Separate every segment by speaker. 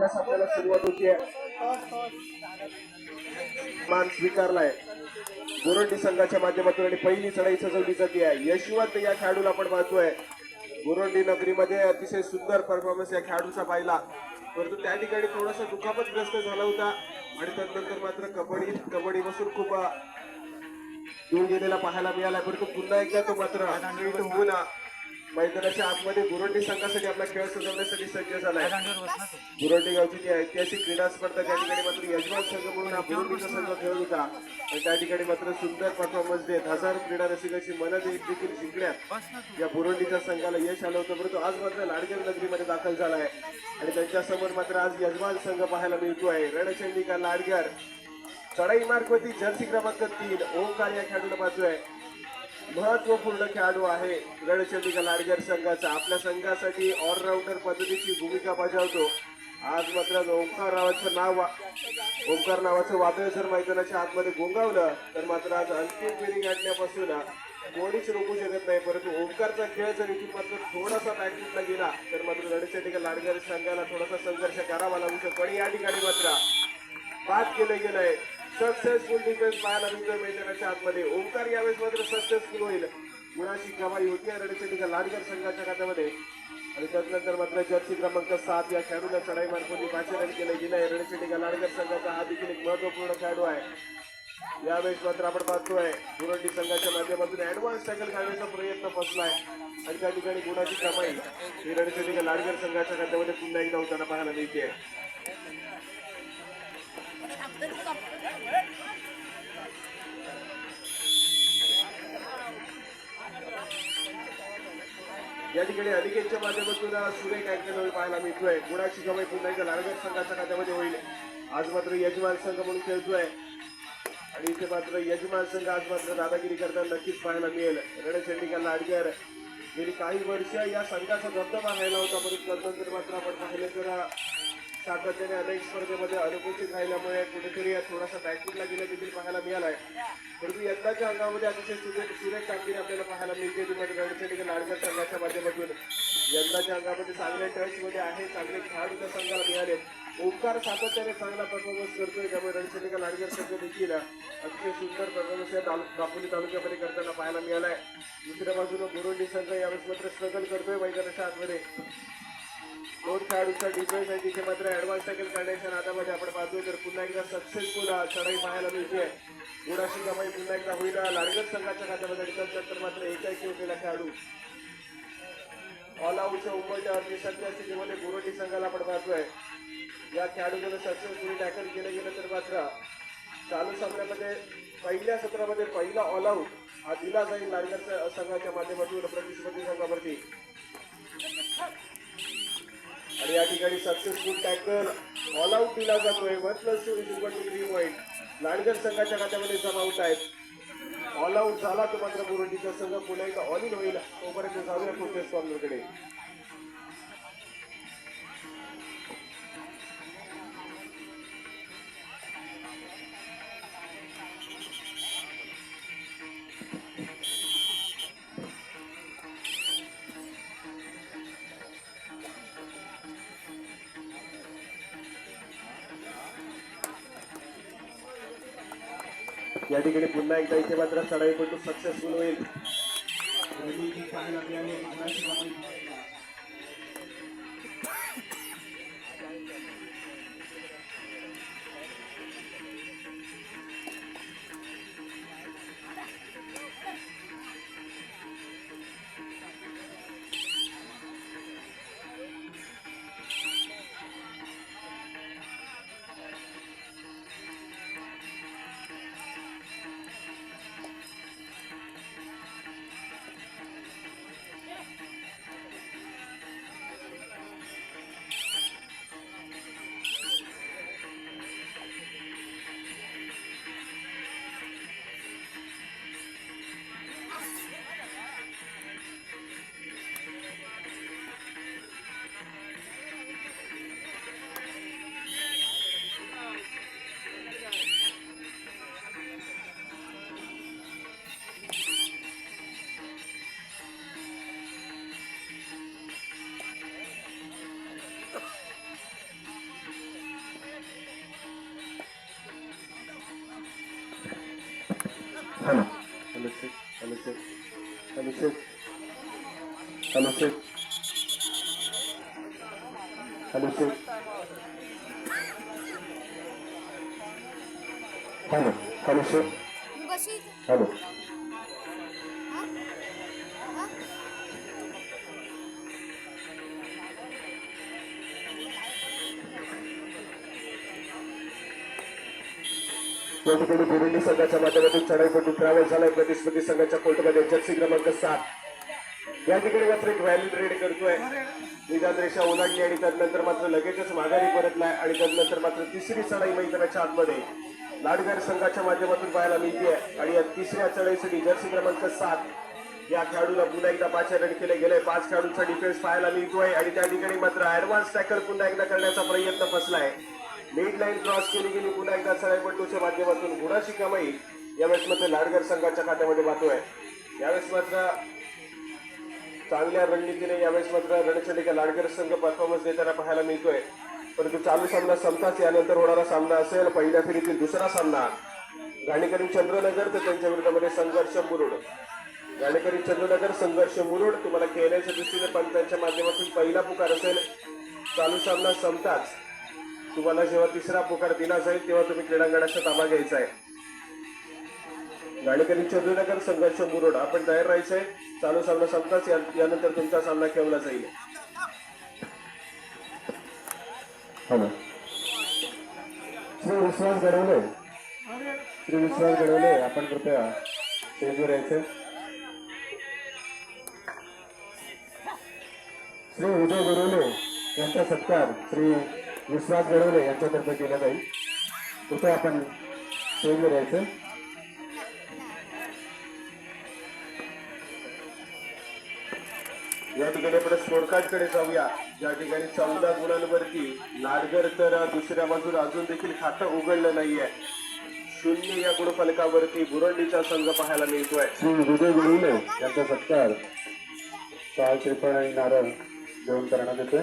Speaker 1: खेळण्यास आपल्याला सुरुवात होतीये मान स्वीकारलाय. गोरंटी संघाच्या माध्यमातून आणि पहिली चढाई सजवली जाते आहे. यशवंत या खेळाडूला आपण पाहतोय. गोरंटी नगरीमध्ये अतिशय सुंदर परफॉर्मन्स या खेळाडूचा पाहिला. परंतु त्या ठिकाणी थोडासा दुखापतग्रस्त झाला होता. आणि त्यानंतर मात्र कबड्डी कबड्डी बसून खूप दूर गेलेला पाहायला मिळाला. परंतु पुन्हा एकदा तो मात्र होऊन अ, मैदानाच्या आतमध्ये गुरंटी संघासाठी आपला खेळ सजवण्यासाठी सज्ज झालाय. गुरंटी गावची जी ऐतिहासिक क्रीडा स्पर्धा त्या ठिकाणी मात्र यजमान संघ म्हणून हा गुरंटीचा संघ खेळत होता. आणि त्या ठिकाणी मात्र सुंदर परफॉर्मन्स देत हजार क्रीडा रसिकाची मन देखील जिंकण्यात या बुरुंडीच्या संघाला यश आलं होतं परंतु आज मात्र लाडगेर नगरीमध्ये दाखल झालाय. आणि त्यांच्यासमोर मात्र आज यजमान संघ पाहायला मिळतोय. रणचंडिका लाडगर चढाई मार्गवरती जर्सी क्रमांक तीन ओंकार या खेळाडूला बाजू महत्त्वपूर्ण खेळाडू आहे. रणचंडिका लाडगर संघाचा. आपल्या संघासाठी ऑलराऊंडर पद्धतीची भूमिका बजावतो. आज मात्र ओंकार नावाचं नाव वा- ओंकार नावाचं वादळ जर मैदानाच्या आतमध्ये गोंगावलं तर मात्र आज अंतिम फेरी गाठण्यापासून कोणीच रोखू शकत नाही. परंतु ओंकारचा खेळ जर इथून मात्र थोडासा बॅटिंगला गेला तर मात्र रणचंडिका लाडगर संघाला थोडासा संघर्ष करावा लागू शकतो. आणि या ठिकाणी मात्र बाद केलं गेलंय. सक्सेसफुल डिफेन्स पाहायला मिळतोय मैदानाच्या आतमध्ये. ओंकार यावेळेस मात्र सक्सेसफुल होईल. गुणाची कमाई होती रणचंडिका लाडगर संघाच्या खात्यामध्ये. आणि त्यानंतर मात्र जर्सी क्रमांक सात या खेळाडूला चढाई मार्फत पाचारण केलं आहे. रणचंडिका लाडगर संघाचा हा देखील एक महत्त्वपूर्ण खेळाडू आहे. यावेळेस मात्र आपण पाहतोय गुरंडी संघाच्या माध्यमातून ऍडव्हान्स टॅकल काढण्याचा प्रयत्न फसलाय आणि त्या ठिकाणी गुणाची कमाई ही रणचंडिका लाडगर संघाच्या खात्यामध्ये पुन्हा एकदा होताना पाहायला मिळते. या ठिकाणी अनिकेतच्या माध्यमातून सुरेख अँकल पाहायला मिळतोय. गुणाची कमाई पुन्हा एकदा लालगड संघाच्या खात्यामध्ये होईल. आज मात्र यजमान संघ म्हणून खेळतोय. आणि इथे मात्र यजमान संघ आज मात्र दादागिरी करताना नक्कीच पाहायला मिळेल. रणचंडिका लाडगर गेली काही वर्ष या संघाचा धबधबा राहिला होता परंतु नंतर मात्र आपण पाहिले तर सातत्याने अनेक स्पर्धेमध्ये अनुपस्थित राहिल्यामुळे कुठेतरी थोडासा बॅकफूटला गेला देखील पाहायला मिळाला आहे परंतु यंदाच्या अंगामध्ये अतिशय सुरेख सुरेख कामगिरी आपल्याला पाहायला मिळते. तुम्हाला म्हणजे लाडकर संघाच्या माध्यमातून यंदाच्या अंगामध्ये चांगले टचमध्ये आहे चांगले खेळाडू त्या संघाला मिळाले. ओंकार सातत्याने चांगला परफॉर्मन्स करतोय. त्यामुळे रणचंडिका लाडकर संघ देखील अतिशय सुंदर परफॉर्मन्स या दापोली तालुक्यामध्ये करताना पाहायला मिळालाय. दुसऱ्या बाजूला बुरुंडी संघ यावेळेस मात्र स्ट्रगल करतोय. मैदानाच्या आतमध्ये दोन खेळाडूंचा डिफेन्स आहे तिथे मात्र ऍडव्हान्स टॅकल काढण्याच्या नादामध्ये आपण पाहतोय. तर पुन्हा एकदा सक्सेसफुल चढाई पाहायला मिळते. गुणाशी कमाई पुन्हा एकदा होईल. लाडगत संघाच्या खात्यामध्ये आणि तर मात्र एकाएकी होतेला खेळाडू. ऑल आऊटच्या उंबरट्यावरती सध्या स्थितीमध्ये गुरोटी संघाला आपण पाहतोय. या खेळाडूकडे सक्सेसफुली टॅकल केलं गेलं तर मात्र चालू सामन्यामध्ये पहिल्या सत्रामध्ये पहिला ऑल आऊट हा दिला जाईल लाडगत संघाच्या माध्यमातून प्रतिस्पर्धी संघावरती. आणि या ठिकाणी सक्सेसफुल टॅकल ऑल आऊट दिला जातोय. One plus two is equal to three point लांडगर संघाच्या खात्यामध्ये जमा आहेत. ऑल आऊट झाला तो मात्र बुरुंडीचा संघ. पुन्हा एकदा ऑल इन होईल. तोपर्यंत जाऊया पुढच्या स्पॉनरकडे एकदा इथे मात्र चढाई पण सक्सेसफुल होईल. पाहायला मिळाले गुणाची कमाई
Speaker 2: hello
Speaker 1: hello Shaikh hello Shaikh hello Shaikh hello Shaikh hello Shaikh या ठिकाणी बुरुंडी संघाच्या माध्यमातून चढाईपटू ट्रॅव्हल झालाय. प्रतिस्पर्धी संघाच्या कोर्टमध्ये जर्सी क्रमांक सात. या ठिकाणी मात्र एक व्हॅलिड रेड करतोय. निदान रेषा ओलांडली आणि त्यानंतर मात्र लगेचच माघारी परतलाय आणि त्यानंतर मात्र तिसरी चढाई मैदानाच्या आतमध्ये. लाडगार संघाच्या माध्यमातून पाहायला मिळते आणि या तिसऱ्या चढाईसाठी जर्सी क्रमांक सात या खेळाडूला पुन्हा एकदा पाच रन केले गेले. पाच खेळाडूंचा डिफेन्स पाहायला मिळतोय. आणि त्या ठिकाणी मात्र ऍडव्हान्स टॅकल पुन्हा एकदा करण्याचा प्रयत्न फसलाय. मिड लाईन क्रॉस केली गेली पुन्हा एकदा चढाईपट्टूच्या माध्यमातून गुणाची कमाई. यावेळेस मात्र लाडगर संघाच्या खात्यामध्ये पाहतोय यावेळेस मात्र चांगल्या रणनीतीने यावेळेस मात्र रणचंडिका लाडगर संघ परफॉर्मन्स देताना पाहायला मिळतोय. परंतु चालू सामना संपताच यानंतर होणारा सामना असेल. पहिल्या फेरीतील दुसरा सामना. गाणेकरी चंद्रनगर तर त्यांच्या विरोधामध्ये संघर्ष मुरुड. गाणेकरी चंद्रनगर संघर्ष मुरुड. तुम्हाला खेळण्याच्या दृष्टीने त्यांच्या माध्यमातून पहिला पुकार असेल. चालू सामना संपताच. तुम्हाला जेव्हा तिसरा पुकार दिला जाईल तेव्हा तुम्ही क्रीडांगणाचा ताबा घ्यायचा आहे. गाणेकरी चंद्रनगर संघर्ष मुरुड आपण तयार राहायचंय चालू सामना संपताच या- यानंतर तुमचा सामना खेळला जाईल.
Speaker 2: श्री विश्वास घडवले. श्री विश्वास घडवले. आपण कृपया स्टेजवर यायचे. श्री उदय घडवले. यांचा सत्कार श्री विश्वास घडवले यांच्यातर्फे केला जाईल. कृपया आपण स्टेजवर यायचं
Speaker 1: या ठिकाणी आपण स्कोर कार्डकडे जाऊया. या ठिकाणी चौदा गुणांवरती लाडगर तर दुसऱ्या बाजूला अजून देखील खातं उघडलं नाहीये. शून्य या गुणफलकावरती बुरंडीचा संघ पाहायला मिळतोय.
Speaker 2: श्री विजय गुरुले यांचा सत्कार. शाल श्रीफळ आणि नारळ देऊन करण्यात येतोय.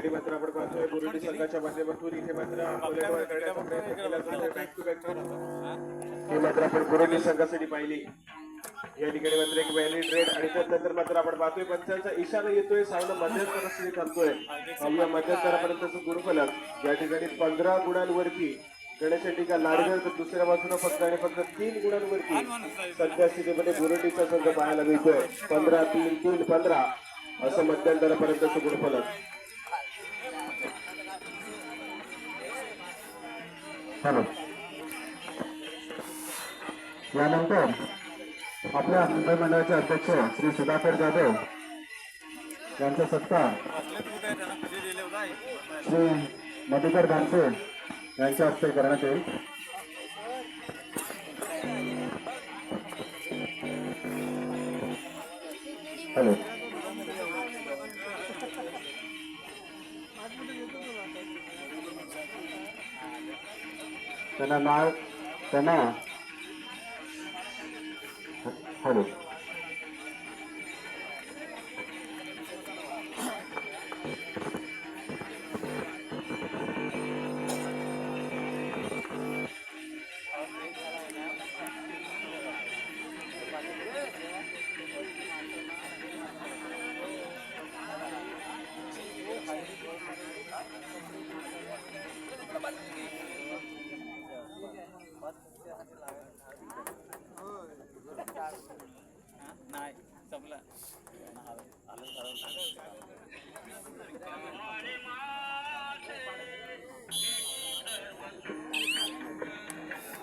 Speaker 1: या ठिकाणी मात्र आपण पाहतोय. बुरुंडी संघाच्या माध्यमातून इथे मात्र हे मात्र आपण बुरुंडी संघासाठी पाहिली. या ठिकाणी मात्र एक व्हॅलिड रेड आणि त्यानंतर मात्र आपण पाहतोय पंचांचा इशारा येतोय सामना मध्यंतर स्थिती थांबतोय. पाहूया मध्यंतरापर्यंतचं गुणफलक या ठिकाणी पंधरा गुणांवरती गणेशटिका लाडगर तर दुसऱ्या बाजूला फक्त आणि फक्त तीन गुणांवरती सध्या स्थितीमध्ये बुरुंडीचा संघ पाहायला मिळतोय. पंधरा तीन तीन पंधरा. असं मध्यंतरापर्यंतचं गुणफलक
Speaker 2: हॅलो. यानंतर आपल्या मुंबई मंडळाचे अध्यक्ष श्री सुधाकर जाधव यांचा सत्कार श्री मधुकर घानसे यांच्या हस्ते करण्यात येईल. हॅलो. त्यांना नाव त्यांना हॅलो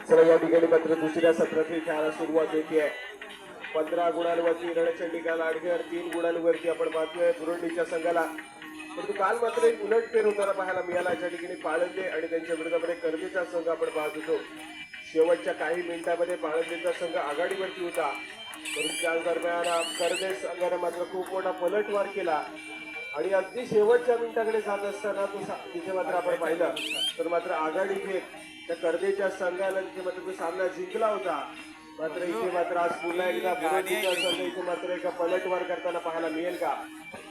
Speaker 1: चला या ठिकाणी मात्र दुसऱ्या सत्रातील खेळाला सुरुवात होतीये. पंधरा गुणांवरती रणचंडिका लाडगर तीन गुणांवरती आपण पाहतोय बुरुंडीच्या संघाला. परंतु काल मात्र एक उलट फेर होताना पाहायला मिळाला ज्या ठिकाणी पाळंदे आणि त्यांच्या विरोधामध्ये कर्जेचा संघ आपण पाहत होतो. शेवटच्या काही मिनिटांमध्ये पाळंदेचा संघ आघाडीवरती होता. परंतु त्याच दरम्यान कर्जे संघाने मात्र खूप मोठा पलटवार केला. आणि अगदी शेवटच्या मिनिटाकडे जात असताना तो तिथे मात्र आपण पाहिलं. तर मात्र आघाडी घेत त्या कर्जेच्या संघाला तिथे मात्र तो सामना जिंकला होता. मात्र इथे मात्र आज पुन्हा एकदा संघ इथे मात्र एका पलटवार करताना पाहायला मिळेल का?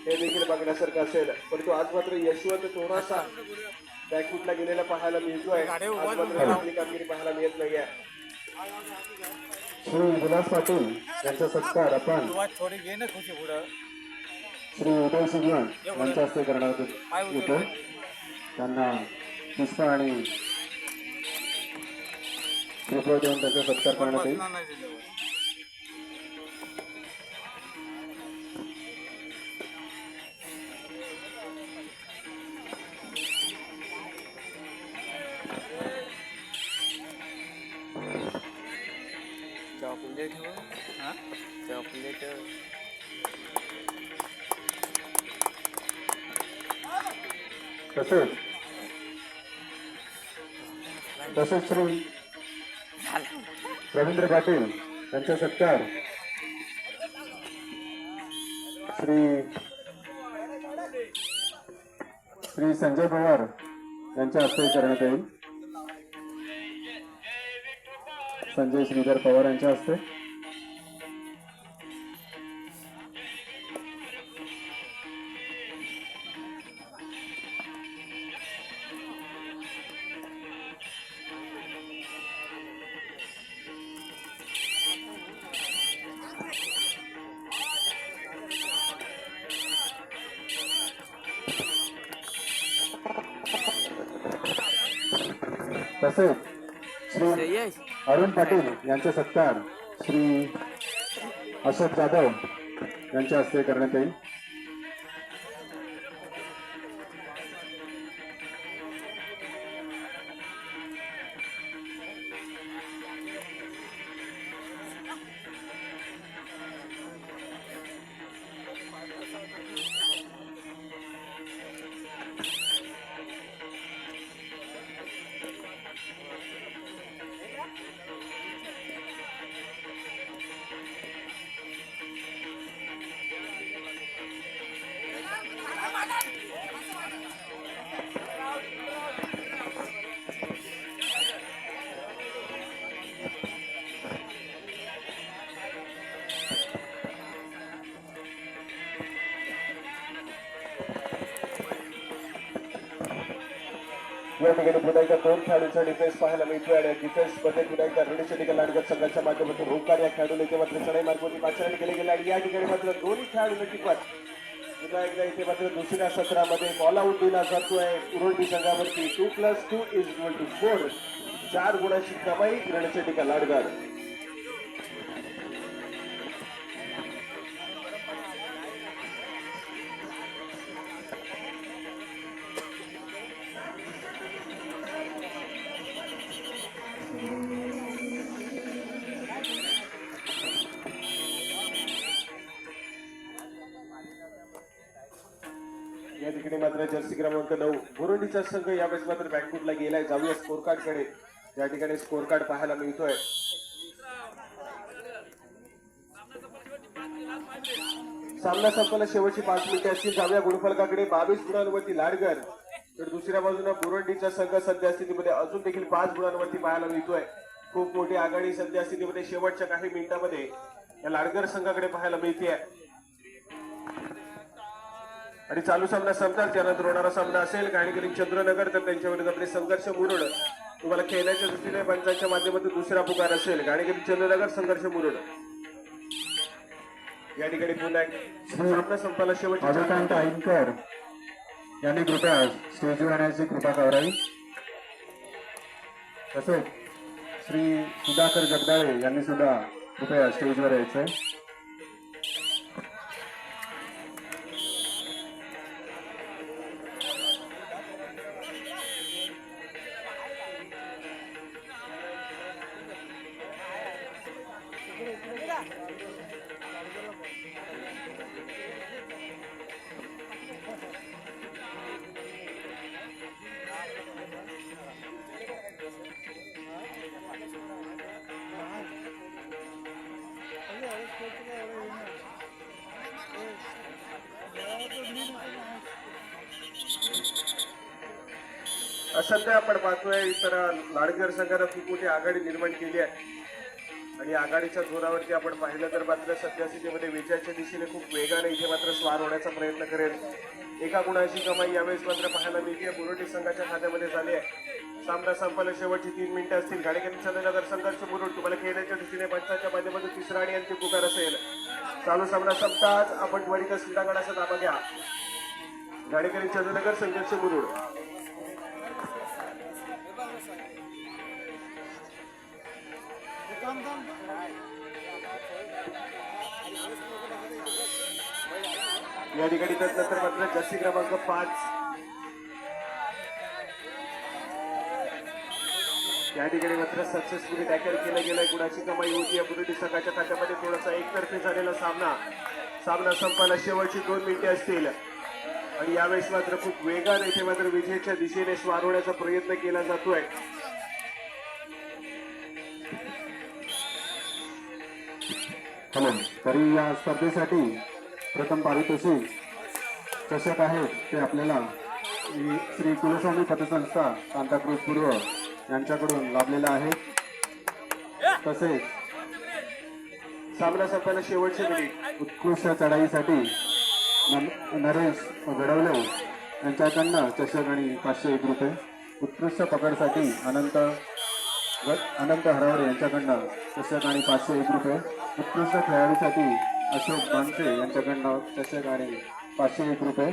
Speaker 1: हे देखील बघण्यासारखं असेल. परंतु आज मात्र यशवंत थोडासा बॅकफुटला गेलेला पाहायला मिळतोय. आज मात्र आपली कामगिरी पाहायला मिळत नाहीये.
Speaker 2: श्री विलास पाटील यांचा सत्कार आपण
Speaker 3: तू आज थोडी घे ना खुशी पुढं.
Speaker 2: श्री उदय सिंह यांच्या हस्ते करण्यात येतो त्यांना पुष्प आणि श्रीफळ देऊन त्याचा सत्कार करण्यात येईल.
Speaker 3: चॉकलेट हो हां चॉकलेट
Speaker 2: तसेच तसेच श्री? रवींद्र पाटील यांचा सत्कार. श्री श्री संजय पवार यांच्या हस्ते करण्यात येईल. संजय श्रीधर पवार यांच्या हस्ते. तसेच श्री अरुण पाटील यांचा सत्कार. श्री अशोक जाधव यांच्या हस्ते करण्यात येईल.
Speaker 1: ठिकाणी पुन्हा दोन खेळाडूंचा डिफेन्स पाहायला मिळतोय आणि डिफेन्समध्ये पुन्हा एकदा रणेच्या ठिकाणी लाडगत संघाच्या माध्यमातून होकार या खेळाडूला इथे मात्र चढाई मार्गवरती पाचारण केले गेले आणि या ठिकाणी मात्र दोन्ही खेळाडूंना टिपत पुन्हा एकदा इथे मात्र दुसऱ्या सत्रामध्ये ऑल आऊट दिला जातोय. उरुंडी संघावरती two plus two is equal to four चार गुणाची कमाई रणेच्या ठिकाणी लाडगाड क्रमांक नऊ. बुरुंडीचा संघ यावेळेस मात्र बँकूटला गेलाय. जाऊया स्कोर कार्डकडे या ठिकाणी स्कोर कार्ड पाहायला मिळतोय. सामना संपला. शेवटची पाच मिनिटे असतील. जाऊया गुणफलकाकडे बावीस गुणांवरती लाडगर तर दुसऱ्या बाजूला बुरुंडीचा संघ सध्या स्थितीमध्ये अजून देखील पाच गुणांवरती पाहायला मिळतोय. खूप मोठी आघाडी सध्या स्थितीमध्ये. शेवटच्या काही मिनिटांमध्ये या लाडगर संघाकडे पाहायला मिळते आणि चालू सामना संपतात त्यानंतर होणारा सामना असेल. गाणीगिरी चंद्रनगर तर त्यांच्या विरोधातले संघर्ष मुरुड. तुम्हाला खेळण्याच्या दृष्टीने पंचांच्या माध्यमातून दुसरा पुकार असेल. गाणीगिरी चंद्रनगर संघर्ष मुरुड. या ठिकाणी पुन्हा सामना संपायला शेवटची
Speaker 2: अजयकांत आईनकर यांनी कृपया स्टेजवर येण्याची कृपा करावी तसेच श्री सुधाकर जगदाळे यांनी सुद्धा कृपया स्टेजवर यायचंय.
Speaker 1: सध्या आपण पाहतोय तर लाडकर संघानं खूप मोठी आघाडी निर्माण केली आहे. आणि आघाडीच्या जोरावरती आपण पाहिलं तर मात्र सध्यास्थितीमध्ये विजयाच्या दिशेने खूप वेगाने इथे मात्र स्वार होण्याचा प्रयत्न करेल. एका गुणाची कमाई यावेळेस मात्र पाहायला मिळते. बुरोटी संघाच्या खात्यामध्ये झाली आहे. सामना संपायला शेवटची तीन मिनिटं असतील. गाडीकरी चंद्रनगर संघर्ष बुरुट. तुम्हाला खेळण्याच्या दिशेने पंचाच्या माध्यमातून तिसरा आणि अंतिम पुकार असेल. चालू सामना संपताच आपण त्वरित क्रीडांगणाचा ताबा घ्या. गाडीकरी चंद्रनगर संघर्ष बुरुड या ठिकाणी त्यानंतर मात्र जर्सी क्रमांक पाच. या ठिकाणी मात्र सक्सेसफुली टॅकल केलं गेलंय. गुणाची कमाई होती या बुरुडी संघाच्या खात्यामध्ये थोडासा एकतर्फी झालेला सामना. सामना संपायला शेवटची दोन मिनिटे असतील. आणि यावेळेस मात्र खूप वेगाने इथे मात्र विजयाच्या दिशेने स्वार होण्याचा प्रयत्न केला जातोय.
Speaker 2: हॅलो तरी या स्पर्धेसाठी प्रथम पारितोषिक चषक आहेत ते आपल्याला श्री- कुलस्वामी पतसंस्था सांताक्रूज पूर्व यांच्याकडून लाभलेलं आहे. तसेच
Speaker 1: सामना संपायला शेवटचे मिनिट
Speaker 2: उत्कृष्ट चढाईसाठी नरेश घडवले. यांच्याकडनं चषक आणि पाचशे एक रुपये. उत्कृष्ट पकडसाठी अनंत अनंत हरावरे यांच्याकडनं चषक आणि पाचशे एक रुपये. उत्कृष्ट खेळाडूसाठी अशोक बांचे यांच्याकडनं चषक आणि पाचशे एक रुपये.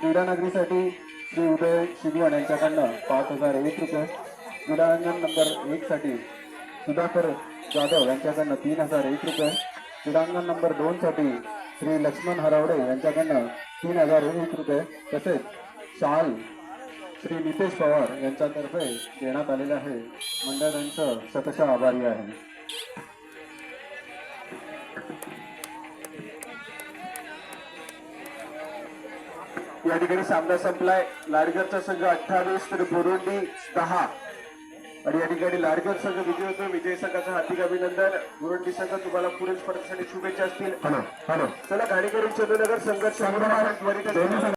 Speaker 2: क्रीडानगरीसाठी श्री उदय शिगवण यांच्याकडनं पाच हजार एक रुपये. क्रीडांगण नंबर एकसाठी सुधाकर जाधव यांच्याकडनं तीन हजार एक रुपये. क्रीडांगण नंबर दोनसाठी श्री लक्ष्मण हरावडे यांच्याकडनं तीन हजार एक रुपये. तसेच शाल श्री नितेश पवार यांच्यातर्फे देण्यात आलेलं आहे. मंडळांचं त्यांचं शतशः आभारी आहे.
Speaker 1: या ठिकाणी सामना संपलाय. लाडगरचा संघ अठ्ठावीस तर बोरुंडी दहा. आणि या ठिकाणी लाडगर संघ विजय होतो विजय संघाचं हार्दिक अभिनंदन. बोरुंडी संघ तुम्हाला पुढील स्पर्धेसाठी शुभेच्छा असतील.
Speaker 2: Hello hello.
Speaker 1: चला गाडीकरून चंद्रनगर संघर्ष